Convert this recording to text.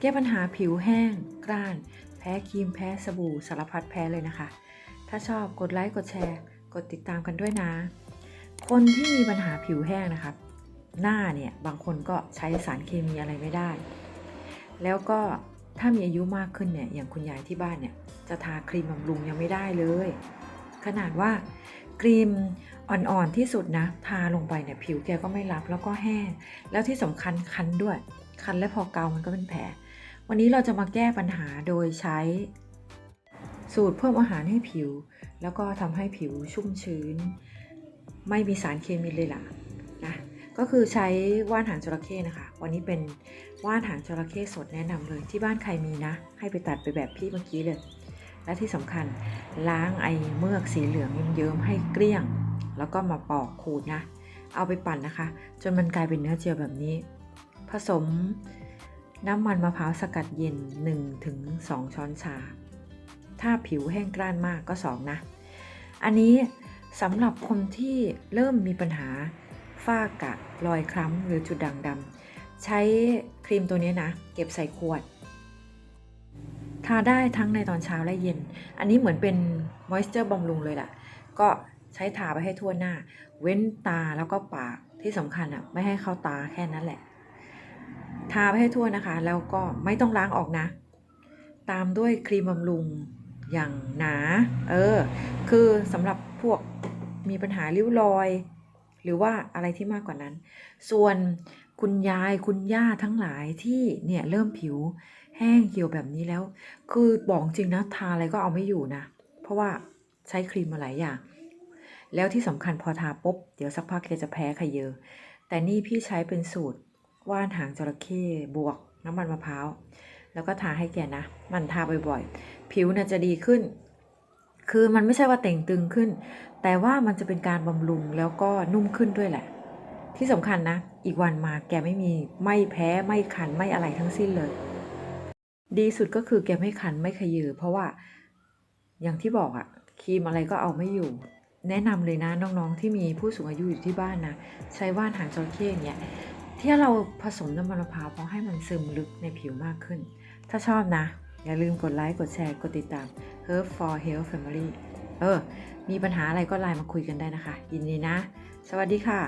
แก้ปัญหาผิวแห้ง กร้าน แพ้ครีมแพ้สบู่สารพัดแพ้เลยนะคะ ถ้าชอบกดไลค์กดแชร์ กดติดตามกันด้วยนะ คนที่มีปัญหาผิวแห้งนะครับ หน้าเนี่ยบางคนก็ใช้สารเคมีอะไรไม่ได้ แล้วก็ถ้ามีอายุมากขึ้นเนี่ยอย่างคุณยายที่บ้านเนี่ยจะทาครีมบำรุงยังไม่ได้เลย ขนาดว่าครีมอ่อนๆที่สุดนะ ทาลงไปเนี่ยผิวแกก็ไม่รับแล้วก็แห้ง แล้วที่สำคัญคันด้วย คันและพอเกามันก็เป็นแผล วันนี้เราจะมาแก้ปัญหาโดยใช้ สูตรเพิ่มอาหารให้ผิว แล้วก็ทำให้ผิวชุ่มชื้น ไม่มีสารเคมีเลยล่ะนะก็คือใช้ว่านหางจระเข้นะคะ วันนี้เป็นว่านหางจระเข้สดแนะนำเลยที่บ้านใครมีนะ ให้ไปตัดไปแบบพี่เมื่อกี้เลย และที่สำคัญล้างไอ้เมือกสีเหลืองเยิ้มๆให้เกลี้ยง แล้วก็มาปอกขูดนะ เอาไปปั่นนะคะ จนมันกลายเป็นเนื้อเจลแบบนี้ ผสม น้ำมันมะพร้าวสกัดเย็น 1-2 ช้อนชา ถ้าผิวแห้งกร้านมากก็ 2 นะ อันนี้สำหรับคนที่เริ่มมีปัญหาฝ้ากระรอยคล้ำหรือจุดด่างดำใช้ครีมตัวนี้นะ เก็บใส่ขวด ทาได้ทั้งในตอนเช้าและเย็น อันนี้เหมือนเป็นมอยส์เจอร์บำรุงเลยล่ะ ก็ใช้ทาไปให้ทั่วหน้า เว้นตาแล้วก็ปากที่สำคัญอะ ไม่ให้เข้าตาแค่นั้นแหละ ทาไปให้ทั่วนะคะ แล้วก็ไม่ต้องล้างออกนะ ตามด้วยครีมบำรุงอย่างหนา เออ คือสำหรับพวกมีปัญหาริ้วรอย หรือว่าอะไรที่มากกว่านั้น ส่วนคุณยายคุณย่าทั้งหลายที่เนี่ยเริ่มผิวแห้งเหี่ยวแบบนี้แล้ว คือบอกจริงนะทาอะไรก็เอาไม่อยู่นะ เพราะว่าใช้ครีมมาหลายอย่าง แล้วที่สำคัญพอทาปุ๊บ เดี๋ยวสักพักแกจะแพ้ขยเยอะแต่นี่พี่ใช้เป็นสูตร ว่านหางจระเข้บวกน้ำมันมะพร้าว แล้วก็ทาให้แกนะ มันทาบ่อยๆ ผิวเนี่ยจะดีขึ้น คือมันไม่ใช่ว่าเต่งตึงขึ้น แต่ว่ามันจะเป็นการบำรุงแล้วก็นุ่มขึ้นด้วยแหละ ที่สำคัญนะ อีกวันมาแกไม่มีไม่แพ้ไม่คันไม่อะไรทั้งสิ้นเลย ดีสุดก็คือแกไม่คันไม่ขยือ เพราะว่าอย่างที่บอกอะครีมอะไรก็เอาไม่อยู่ แนะนำเลยนะน้องๆที่มีผู้สูงอายุอยู่ที่บ้านนะ ใช้ว่านหางจระเข้เงี้ย ที่เราผสมน้ำมันมะพร้าวเพราะให้มันซึมลึกในผิวมากขึ้น ถ้าชอบนะ อย่าลืมกดไลค์ กดแชร์ กดติดตาม Herb for Health Family เออ มีปัญหาอะไรก็ไลน์มาคุยกันได้นะคะ ยินดีนะ สวัสดีค่ะ